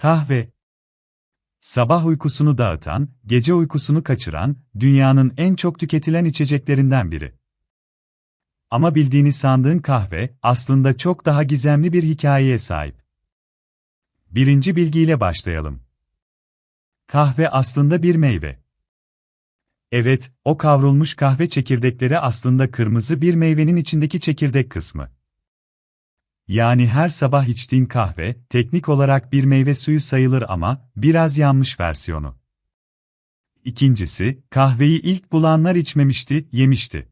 Kahve. Sabah uykusunu dağıtan, gece uykusunu kaçıran, dünyanın en çok tüketilen içeceklerinden biri. Ama bildiğini sandığın kahve, aslında çok daha gizemli bir hikayeye sahip. Birinci bilgiyle başlayalım. Kahve aslında bir meyve. Evet, o kavrulmuş kahve çekirdekleri aslında kırmızı bir meyvenin içindeki çekirdek kısmı. Yani her sabah içtiğin kahve, teknik olarak bir meyve suyu sayılır ama, biraz yanmış versiyonu. İkincisi, kahveyi ilk bulanlar içmemişti, yemişti.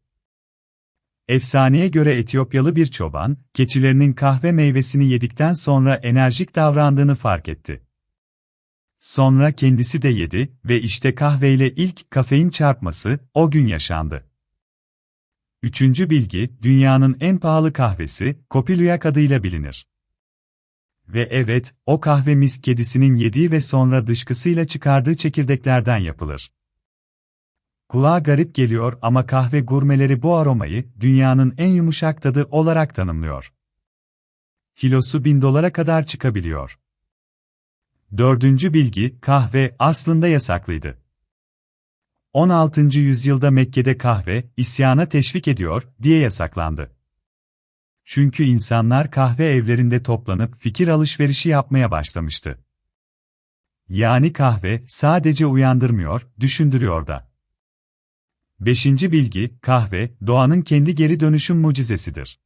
Efsaneye göre Etiyopyalı bir çoban, keçilerinin kahve meyvesini yedikten sonra enerjik davrandığını fark etti. Sonra kendisi de yedi ve işte kahveyle ilk kafein çarpması o gün yaşandı. Üçüncü bilgi, dünyanın en pahalı kahvesi, Kopiluyak adıyla bilinir. Ve evet, o kahve mis kedisinin yediği ve sonra dışkısıyla çıkardığı çekirdeklerden yapılır. Kulağa garip geliyor ama kahve gurmeleri bu aromayı, dünyanın en yumuşak tadı olarak tanımlıyor. Kilosu bin dolara kadar çıkabiliyor. Dördüncü bilgi, kahve aslında yasaklıydı. 16. yüzyılda Mekke'de kahve, isyana teşvik ediyor, diye yasaklandı. Çünkü insanlar kahve evlerinde toplanıp fikir alışverişi yapmaya başlamıştı. Yani kahve, sadece uyandırmıyor, düşündürüyor da. Beşinci bilgi, kahve, doğanın kendi geri dönüşüm mucizesidir.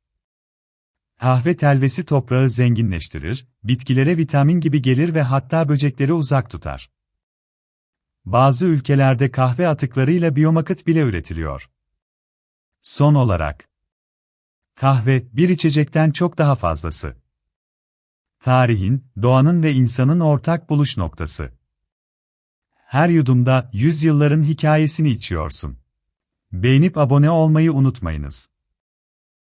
Kahve telvesi toprağı zenginleştirir, bitkilere vitamin gibi gelir ve hatta böcekleri uzak tutar. Bazı ülkelerde kahve atıklarıyla biyomakıt bile üretiliyor. Son olarak, kahve bir içecekten çok daha fazlası. Tarihin, doğanın ve insanın ortak buluş noktası. Her yudumda yüzyılların hikayesini içiyorsun. Beğenip abone olmayı unutmayınız.